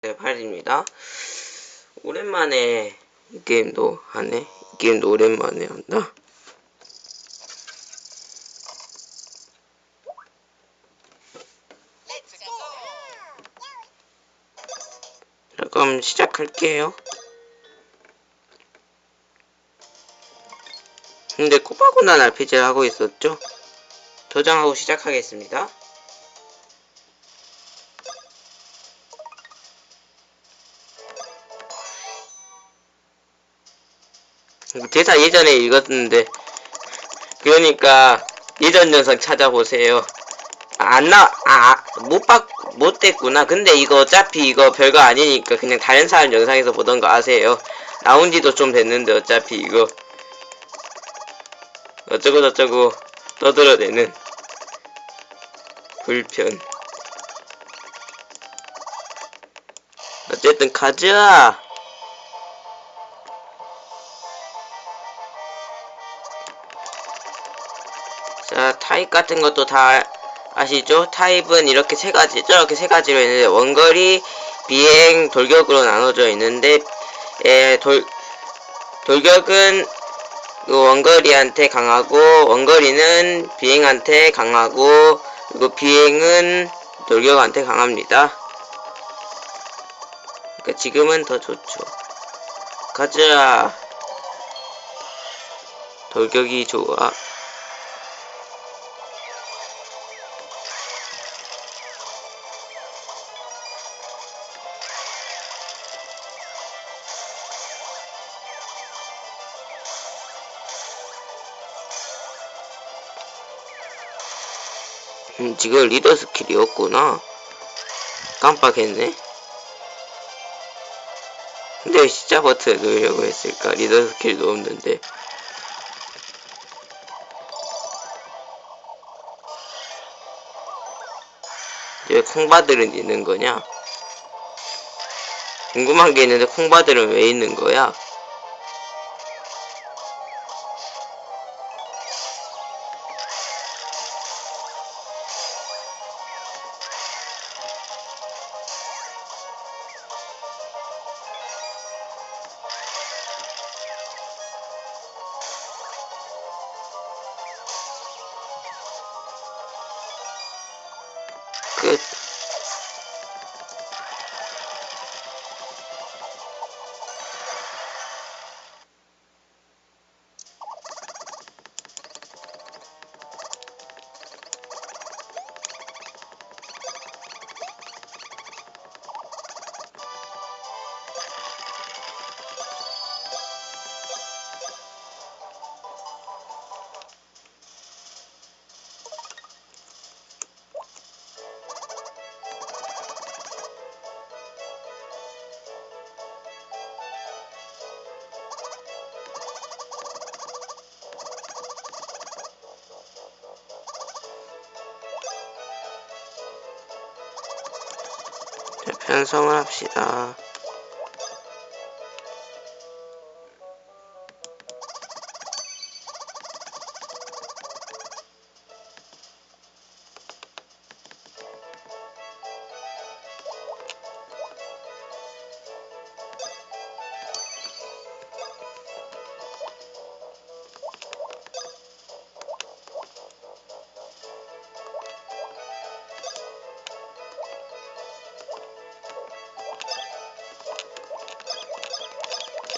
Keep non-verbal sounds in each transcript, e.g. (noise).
네, 8입니다. 오랜만에 이 게임도 하네. 이 게임도 오랜만에 한다. 자, 그럼 시작할게요. 근데 코바고난 RPG를 하고 있었죠? 저장하고 시작하겠습니다. 대사 예전에 읽었는데 그러니까 예전 영상 찾아보세요. 아, 안 나, 아, 못 봤, 못 됐구나. 근데 이거 어차피 이거 별거 아니니까 그냥 다른 사람 영상에서 보던 거 아세요. 나온 지도 좀 됐는데 어차피 이거 어쩌고 저쩌고 떠들어대는 불편. 어쨌든 가자. 자, 타입 같은 것도 다 아시죠? 타입은 이렇게 세 가지, 저렇게 세 가지로 있는데, 원거리, 비행, 돌격으로 나눠져 있는데, 에, 돌, 돌격은 그 원거리한테 강하고, 원거리는 비행한테 강하고, 그리고 비행은 돌격한테 강합니다. 그러니까 지금은 더 좋죠. 가자. 돌격이 좋아. 음, 지금 리더 스킬이었구나. 깜빡했네. 근데 왜 시작 버튼을 누르려고 했을까? 리더 스킬도 없는데. 왜 콩바들은 있는 거냐? 궁금한 게 있는데 콩바들은 왜 있는 거야? 끝. 자, 편성을 합시다.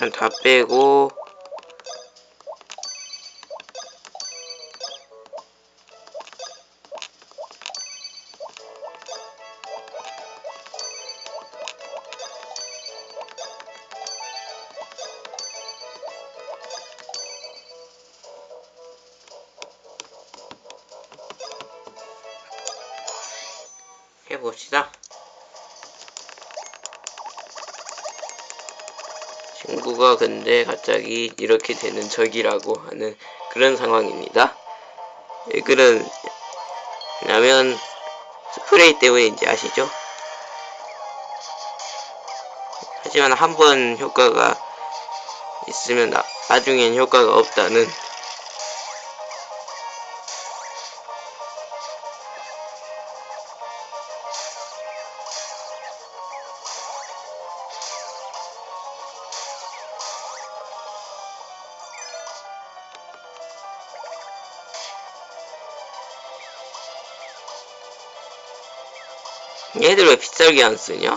일단 다 빼고 해봅시다. 친구가 근데 갑자기 이렇게 되는 적이라고 하는 그런 상황입니다. 왜 그러냐면 스프레이 때문인지 아시죠? 하지만 한 번 효과가 있으면 나, 나중엔 효과가 없다는 얘들 왜 빗살기 안 쓰냐?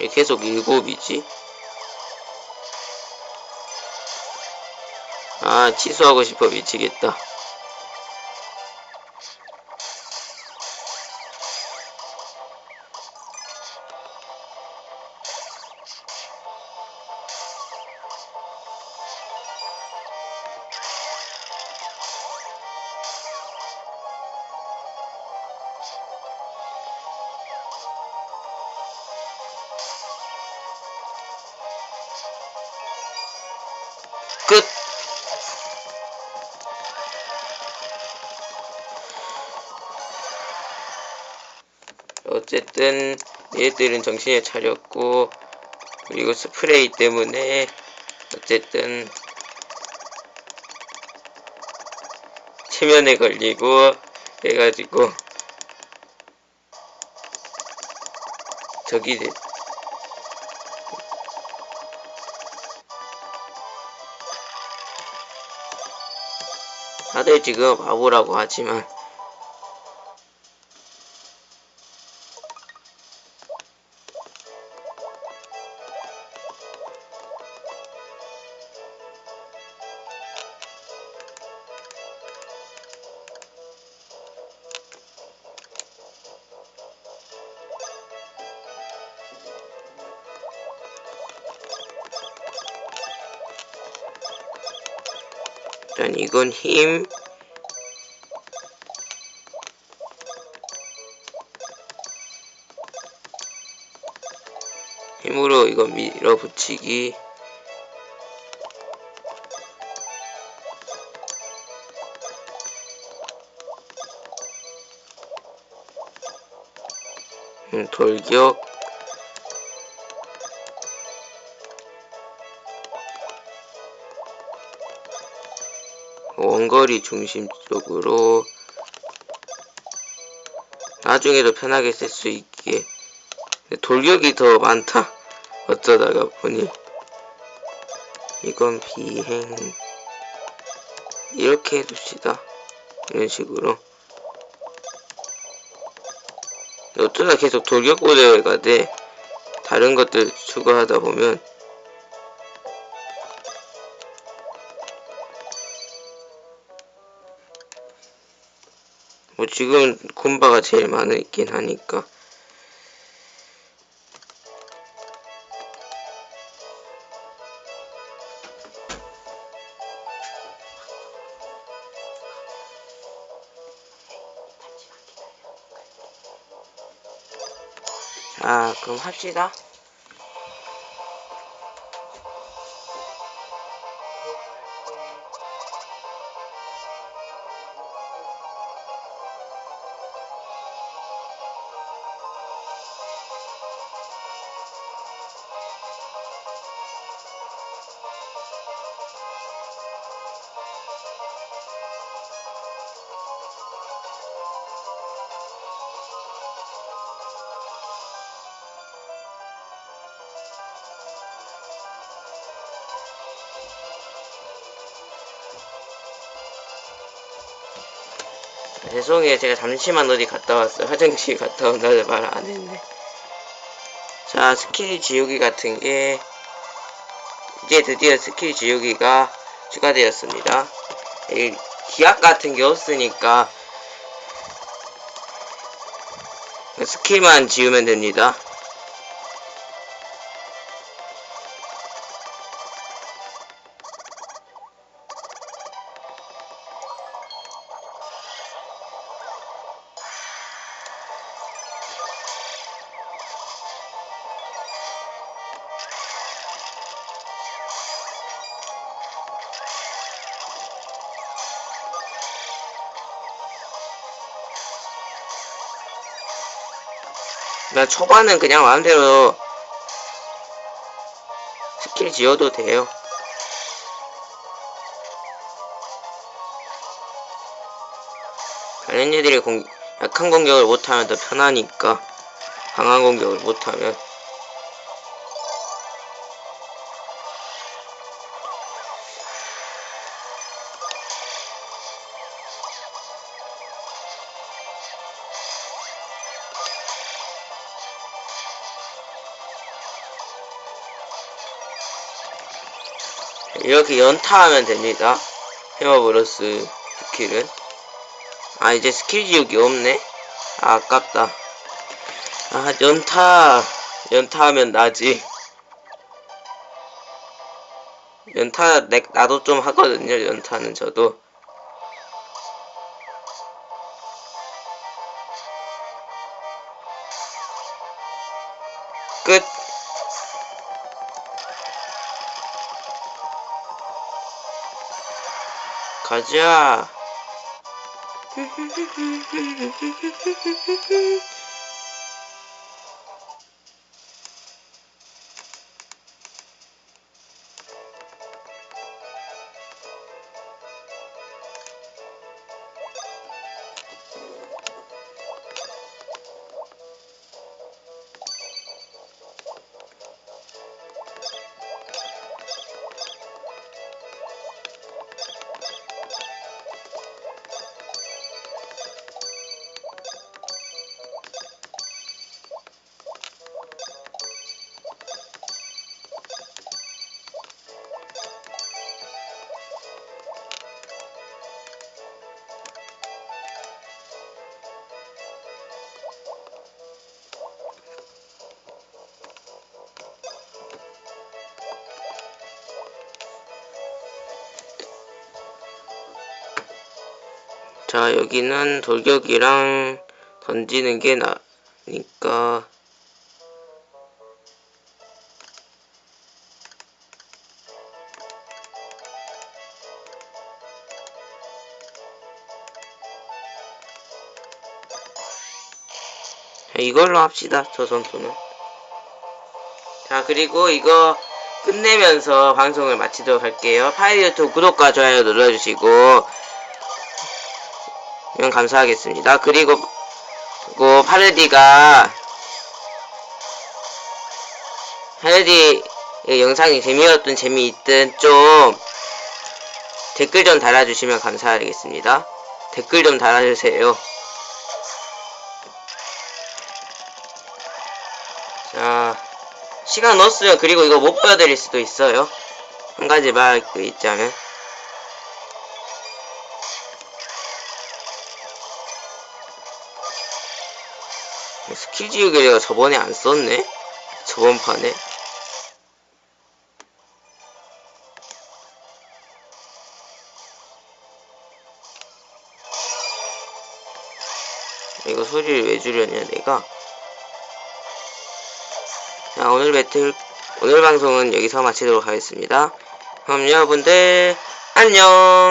왜 계속 일곱이지? 아, 취소하고 싶어 미치겠다. 어쨌든 얘들은 정신을 차렸고 그리고 스프레이 때문에 어쨌든 체면에 걸리고 해가지고 저기 다들 지금 바보라고 하지만 일단 이건 힘. 힘으로 이거 밀어붙이기. 음, 돌격 원거리 중심적으로 나중에도 편하게 쓸 수 있게. 돌격이 더 많다? 어쩌다가 보니. 이건 비행. 이렇게 해둡시다. 이런 식으로. 어쩌다 계속 돌격 고대가 돼. 다른 것들 추가하다 보면 뭐 지금 콤바가 제일 많긴 하니까. 자 그럼 합시다 죄송해요. 제가 잠시만 어디 갔다 왔어요. 화장실 갔다 온다는 말 안 했네. 자 스킬 지우기 같은 게 이제 드디어 스킬 지우기가 추가되었습니다. 이 기압 같은 게 없으니까 스킬만 지우면 됩니다 나 초반은 그냥 마음대로 스킬 지어도 돼요. 다른 애들이 공, 약한 공격을 못하면 더 편하니까 강한 공격을 못하면 이렇게 연타하면 됩니다. 헤어브러스 스킬은. 아, 이제 스킬 지우기 없네? 아, 아깝다. 아, 연타. 연타하면 나지. 연타, 내, 나도 좀 하거든요, 연타는 저도. 가자. (laughs) 자, 여기는 돌격이랑 던지는 게 나니까. 자, 이걸로 합시다, 저 전투는. 자, 그리고 이거 끝내면서 방송을 마치도록 할게요. 유튜브 구독과 좋아요 눌러주시고, 면 감사하겠습니다. 그리고 그리고 파르디가 파르디 영상이 재미없든 재미있든 좀 댓글 좀 달아주시면 감사하겠습니다. 댓글 좀 달아주세요. 자 시간 넣었으면 그리고 이거 못 보여드릴 수도 있어요. 한 가지 말그 있자면 스킬 지우개 내가 저번에 안 썼네? 저번 판에? 이거 소리를 왜 줄였냐 내가 자 오늘 배틀 오늘 방송은 여기서 마치도록 하겠습니다 그럼 여러분들 안녕